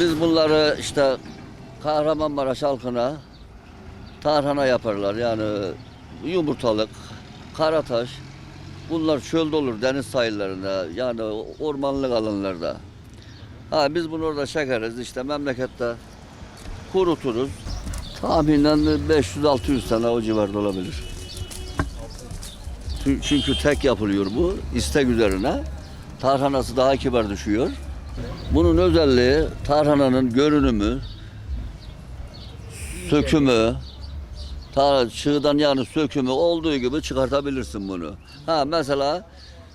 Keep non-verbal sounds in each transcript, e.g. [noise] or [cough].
Biz bunları işte Kahramanmaraş halkına tarhana yaparlar. Yani yumurtalık, karataş. Bunlar çölde olur deniz sahillerinde yani ormanlık alanlarda. Ha biz bunu orada çekeriz işte memlekette kuruturuz. Tahminen 500-600 tane o civarda olabilir. Çünkü tek yapılıyor bu istek üzerine. Tarhanası daha kibar düşüyor. Bunun özelliği tarhananın görünümü, sökümü, ta çığdan yani sökümü olduğu gibi çıkartabilirsin bunu. Ha mesela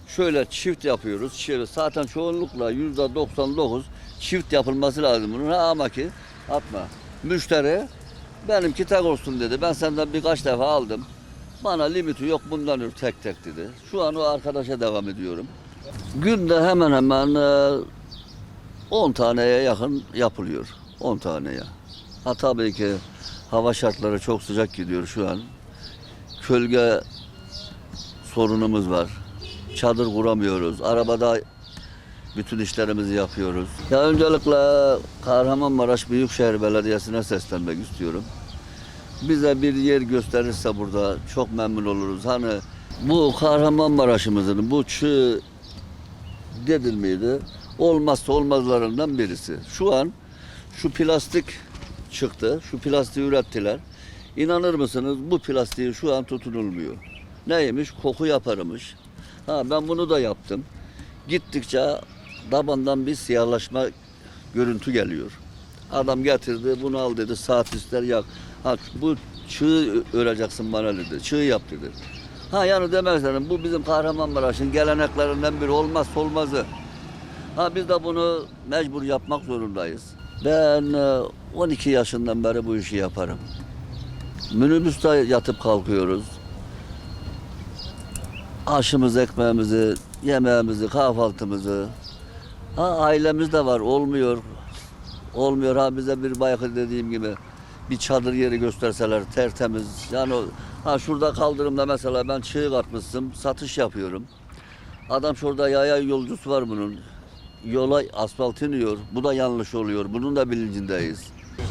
şöyle çift yapıyoruz. Çift, zaten çoğunlukla yüzde 99 çift yapılması lazım bunun. Ha ama ki atma. Müşteri benimki tek olsun dedi. Ben senden birkaç defa aldım. Bana limiti yok bundan tek tek dedi. Şu an o arkadaşa devam ediyorum. Günde hemen hemen e, 10 taneye yakın yapılıyor. 10 taneye. Ha tabii ki hava şartları çok sıcak gidiyor şu an. Kölge sorunumuz var. Çadır kuramıyoruz. Arabada bütün işlerimizi yapıyoruz. Ya öncelikle Kahramanmaraş Büyükşehir Belediyesi'ne seslenmek istiyorum. Bize bir yer gösterirse burada çok memnun oluruz. Hani bu Kahramanmaraş'ımızın bu çığ dedil miydi? Olmazsa olmazlarından birisi. Şu an şu plastik çıktı. Şu plastiği ürettiler. İnanır mısınız bu plastiği şu an tutunulmuyor. Neymiş? Koku yaparmış. Ha ben bunu da yaptım. Gittikçe tabandan bir siyahlaşma görüntü geliyor. Adam getirdi bunu al dedi saat ister yak. Ha bu çığ öreceksin bana dedi. Çığ yap dedi. Ha yani demek istedim bu bizim Kahramanmaraş'ın geleneklerinden biri olmazsa olmazı. Ha biz de bunu mecbur yapmak zorundayız. Ben e, 12 yaşından beri bu işi yaparım. Minibüste yatıp kalkıyoruz. Aşımız, ekmeğimizi, yemeğimizi, kahvaltımızı. Ha ailemiz de var, olmuyor. Olmuyor ha bize bir bayakı dediğim gibi bir çadır yeri gösterseler tertemiz. Yani ha şurada kaldırımda mesela ben çığ atmışım, satış yapıyorum. Adam şurada yaya yolcusu var bunun. Yola asfalt iniyor. Bu da yanlış oluyor. Bunun da bilincindeyiz.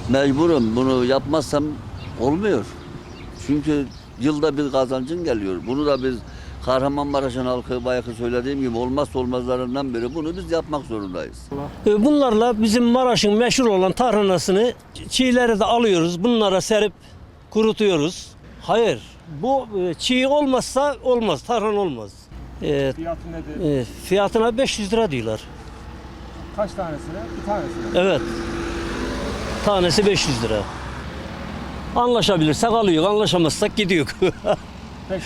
Mecburum. Bunu yapmazsam olmuyor. Çünkü yılda bir kazancın geliyor. Bunu da biz Kahramanmaraş'ın halkı bayakı söylediğim gibi olmazsa olmazlarından biri. Bunu biz yapmak zorundayız. E, Bunlarla bizim Maraş'ın meşhur olan tarhanasını çiğleri de alıyoruz. Bunlara serip kurutuyoruz. Hayır. Bu e, çiğ olmazsa olmaz. Tarhan olmaz. E, Fiyatı nedir? e, fiyatına 500 lira diyorlar. Kaç tanesine? Bir tanesine. Evet. Tanesi 500 lira. Anlaşabilirsek alıyor, anlaşamazsak gidiyor. [laughs] Peki.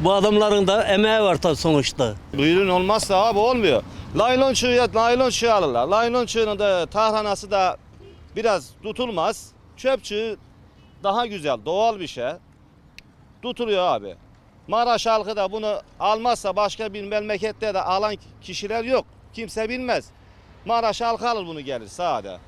Bu adamların da emeği var tabii sonuçta. Bu ürün olmazsa abi olmuyor. Laylon çığıya laylon çığı alırlar. Laylon çığının da tarhanası da biraz tutulmaz. Çöp çığı daha güzel, doğal bir şey. Tutuluyor abi. Maraş halkı da bunu almazsa başka bir memlekette de alan kişiler yok. Kimse bilmez. Maraş halkı alır bunu gelir sade.